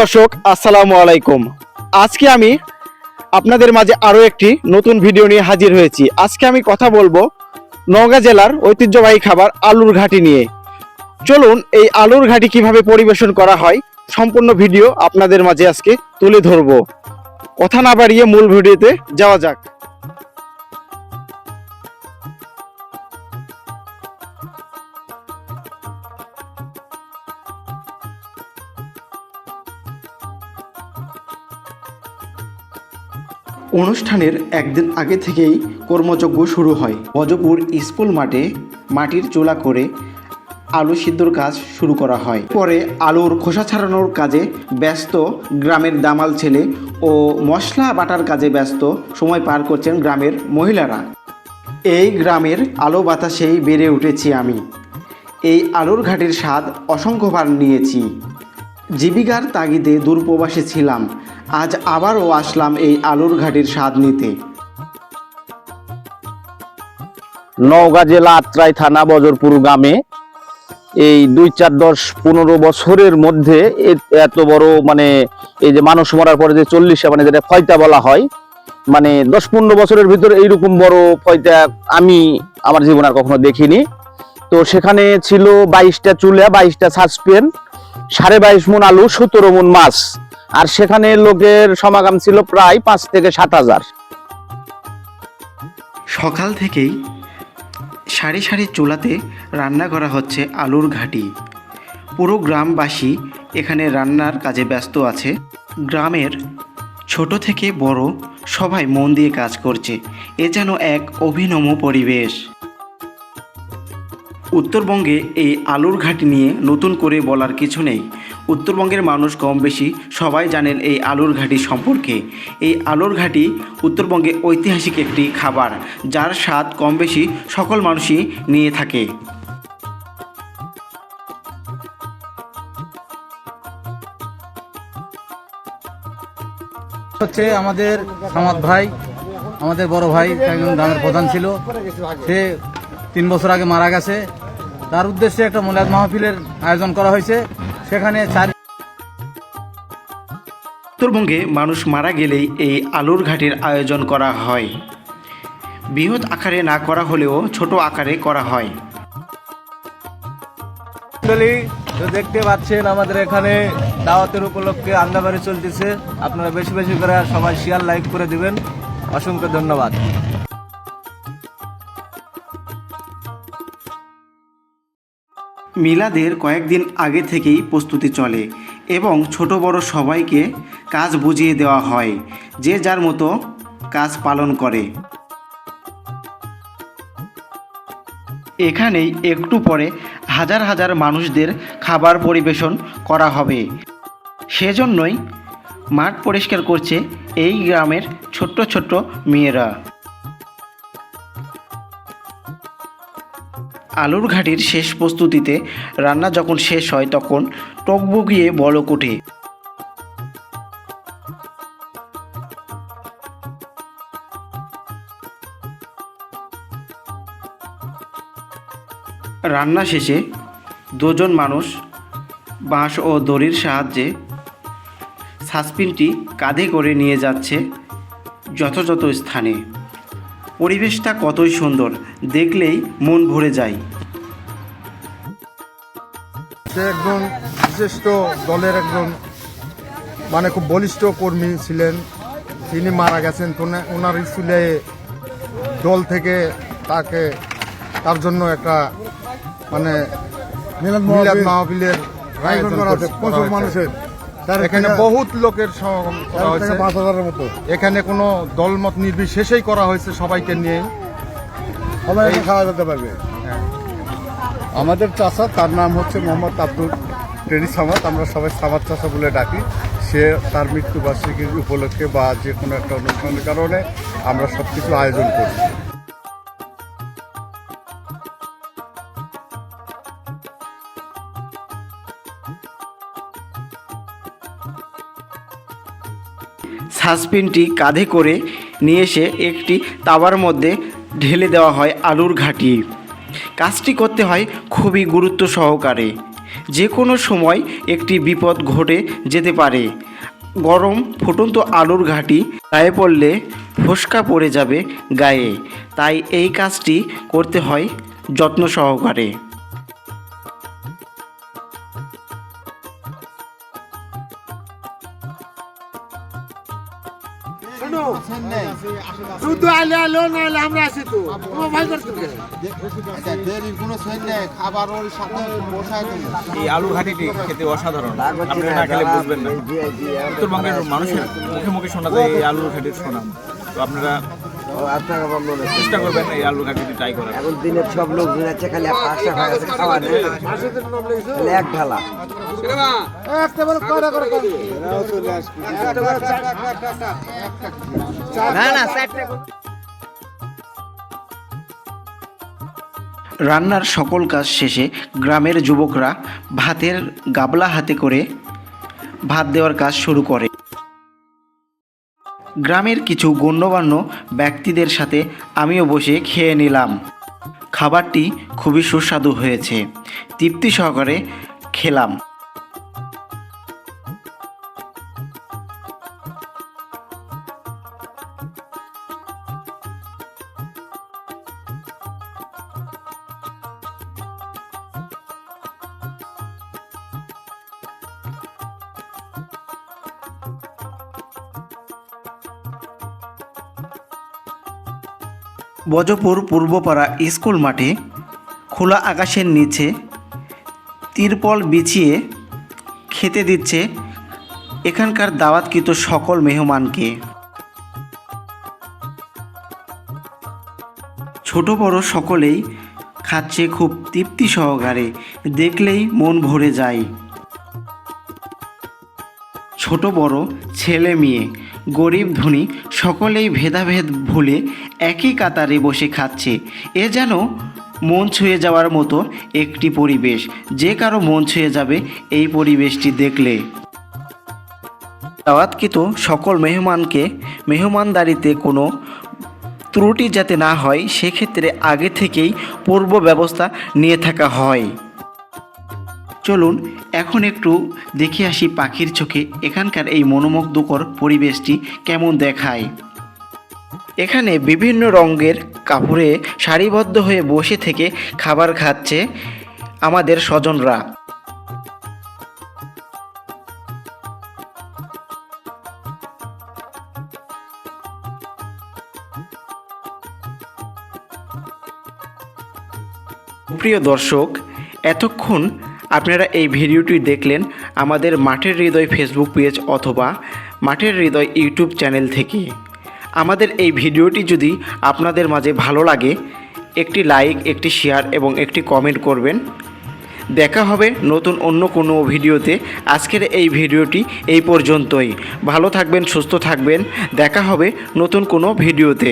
দর্শক, আসসালামু আলাইকুম। আজকে আমি আপনাদের মাঝে আরও একটি নতুন ভিডিও নিয়ে হাজির হয়েছি। আজকে আমি কথা বলব নওগাঁ জেলার ঐতিহ্যবাহী খাবার আলুর ঘাটি নিয়ে। চলুন, এই আলুর ঘাটি কীভাবে পরিবেশন করা হয়, সম্পূর্ণ ভিডিও আপনাদের মাঝে আজকে তুলে ধরবো। কথা না বাড়িয়ে মূল ভিডিওতে যাওয়া যাক। অনুষ্ঠানের একদিন আগে থেকেই কর্মযজ্ঞ শুরু হয়। বজপুর স্কুল মাঠে মাটির চুলা করে আলু সিদ্ধর কাজ শুরু করা হয়। পরে আলুর খোসা ছাড়ানোর কাজে ব্যস্ত গ্রামের দামাল ছেলে ও মশলা বাটার কাজে ব্যস্ত সময় পার করছেন গ্রামের মহিলারা। এই গ্রামের আলো বাতাসেই বেড়ে উঠেছি আমি। এই আলুর ঘাটের স্বাদ অসংখ্যবার নিয়েছি। জীবিকার তাগিদে দূরপ্রবাসে ছিলাম। আজ আবারও আসলাম এই আলুর ঘাটির স্বাদ নিতে। নওগাঁ জেলা আত্রাই থানা বজরপুর গ্রামে এই দুই চার দশ পনেরো বছরের মধ্যে এত বড় মানে এই যে মানুষ মরার পরে যে চল্লিশে মানে যেটা ফয়তা বলা হয় মানে দশ পনেরো বছরের ভিতরে এইরকম বড় ফয়তা আমি আমার জীবন আর কখনো দেখিনি। তো সেখানে ছিল বাইশটা চুলা, বাইশটা সাসপেন, সাড়ে বাইশ মন আলু, সতেরো মন মাছ। আর সেখানে লোকের সমাগম ছিল প্রায় পাঁচ থেকে সাত হাজার। সকাল থেকেই সারি সারি চুলাতে রান্না করা হচ্ছে আলুর ঘাটি। পুরো গ্রামবাসী এখানে রান্নার কাজে ব্যস্ত আছে। গ্রামের ছোট থেকে বড় সবাই মন দিয়ে কাজ করছে। এ যেন এক অভিনব পরিবেশ। উত্তরবঙ্গে এই আলুর ঘাটি নিয়ে নতুন করে বলার কিছু নেই। উত্তরবঙ্গের মানুষ কম বেশি সবাই জানেন এই আলুর ঘাটি সম্পর্কে। এই আলুর ঘাটি উত্তরবঙ্গে ঐতিহাসিক একটি খাবার, যার স্বাদ কম বেশি সকল মানুষই নিয়ে থাকে। হচ্ছে আমাদের সামাদ ভাই, আমাদের বড় ভাই, একজন গ্রামের প্রধান ছিল। সে তিন বছর আগে মারা গেছে। তার উদ্দেশ্যে একটা মোলাদ মাহফিলের আয়োজন করা হয়েছে। সেখানে চার উত্তরবঙ্গে মানুষ মারা গেলেই এই আলুর ঘাটির আয়োজন করা হয়। বৃহৎ আকারে না করা হলেও ছোট আকারে করা হয়। তো দেখতে পাচ্ছেন আমাদের এখানে দাওয়াতের উপলক্ষে আন্দাবাড়ি চলতেছে। আপনারা বেশি বেশি করে সবাই শেয়ার লাইক করে দিবেন। অসংখ্য ধন্যবাদ। মিলাদের কয়েকদিন আগে থেকেই প্রস্তুতি চলে এবং ছোট বড় সবাইকে কাজ বুঝিয়ে দেওয়া হয়, যে যার মতো কাজ পালন করে। এখানেই একটু পরে হাজার হাজার মানুষদের খাবার পরিবেশন করা হবে। সেজন্যই মাঠ পরিষ্কার করছে এই গ্রামের ছোট্ট ছোট্ট মেয়েরা। আলুর ঘাটির শেষ প্রস্তুতিতে রান্না যখন শেষ হয় তখন টকবগিয়ে বলক ওঠে রান্না শেষে দুজন মানুষ বাঁশ ও দড়ির সাহায্যে সাসপিনটি কাঁধে করে নিয়ে যাচ্ছে যথাযথ স্থানে। পরিবেশটা কতই সুন্দর দেখলেই মন ভরে যায় সে একজন বিশিষ্ট দলের একজন মানে খুব বলিষ্ঠ কর্মী ছিলেন তিনি মারা গেছেন ওনার স্কুলে দল থেকে তাকে তার জন্য একটা মানে মিলাদ মাহফিলের আয়োজন করা হয়েছে। প্রচুর মানুষের এখানে বহুত লোকের সমাগম করা হয়েছে। পাঁচ হাজারের মতো। এখানে কোনো দলমত নির্বিশেষেই করা হয়েছে সবাইকে নিয়ে। সবাই খাওয়া যেতে পারবে। আমাদের চাষা তার নাম হচ্ছে মোহাম্মদ আব্দুল টেরি সামাদ। আমরা সবাই সামাদ চাষা বলে ডাকি। সে তার মৃত্যুবার্ষিকীর উপলক্ষে বা যে কোনো একটা অনুষ্ঠানের কারণে আমরা সব কিছু আয়োজন করি। সাসপেনটি কাঁধে করে নিয়ে এসে একটি তাওয়ার মধ্যে ঢেলে দেওয়া হয় আলুর ঘাটি। কাজটি করতে হয় খুবই গুরুত্ব সহকারে। যে কোনো সময় একটি বিপদ ঘটে যেতে পারে। গরম, ফুটন্ত আলুর ঘাটি গায়ে পড়লে ফোসকা পড়ে যাবে গায়ে। তাই এই কাজটি করতে হয় যত্ন সহকারে। শুধু আলে আলো নাহলে আমরা আছি তো। তোমার ভয় করতে হবে দেরির কোনো সেন নেই খাবার ওর সাথে বসায় এই আলু ঘাটিটি খেতে অসাধারণ। আপনারা না খেলে বুঝবেন না। উত্তরবঙ্গের মানুষের মুখে মুখে শোনা যায় এই আলুর ঘাটির সুনাম। তো আপনারা চেষ্টা করবেন এই আলু ঘাটিটি ট্রাই করার। এখন দিনের সব লোক আছে খালি পাঁচটা খাওয়া এক ঢালা। একটা বড় কয়টা করে না না চারটা রান্নার সকল কাজ শেষে গ্রামের যুবকরা ভাতের গাবলা হাতে করে ভাত দেওয়ার কাজ শুরু করে। গ্রামের কিছু গণ্যমান্য ব্যক্তিদের সাথে আমিও বসে খেয়ে নিলাম। খাবারটি খুবই সুস্বাদু হয়েছে। তৃপ্তি সহকারে খেলাম। বজপুর পূর্বপাড়া স্কুল মাঠে খোলা আকাশের নিচে তিরপল বিছিয়ে খেতে দিচ্ছে এখানকার দাওয়াতকৃত সকল মেহমানকে। ছোট বড় সকলেই খাচ্ছে খুব তৃপ্তি সহকারে, দেখলেই মন ভরে যায়। ছোট বড় ছেলে মেয়ে গরিব ধনী সকলেই ভেদাভেদ ভুলে একই কাতারে বসে খাচ্ছে। এ যেন মন ছুঁয়ে যাওয়ার মতো একটি পরিবেশ। যে কারও মন ছুঁয়ে যাবে, এই পরিবেশটি দেখলে। দাওয়াতকৃত সকল মেহমানকে মেহমানদারিতে কোনো ত্রুটি যাতে না হয়, সেক্ষেত্রে আগে থেকেই পূর্ব ব্যবস্থা নিয়ে থাকা হয়। চলুন, এখন একটু দেখে আসি পাখির চোখে এখানকার এই মনোমুগ্ধকর পরিবেশটি কেমন দেখায়। এখানে বিভিন্ন রঙের কাপড়ে সারিবদ্ধ হয়ে বসে থেকে খাবার খাচ্ছে আমাদের স্বজনরা। প্রিয় দর্শক, এতক্ষণ আপনারা এই ভিডিওটি দেখলেন আমাদের মাঠের হৃদয় ফেসবুক পেজ অথবা মাঠের হৃদয় ইউটিউব চ্যানেল থেকে। আমাদের এই ভিডিওটি যদি আপনাদের মাঝে ভালো লাগে, একটি লাইক একটি শেয়ার এবং একটি কমেন্ট করবেন। দেখা হবে নতুন অন্য কোনো ভিডিওতে। আজকের এই ভিডিওটি এই পর্যন্তই। ভালো থাকবেন, সুস্থ থাকবেন। দেখা হবে নতুন কোনো ভিডিওতে।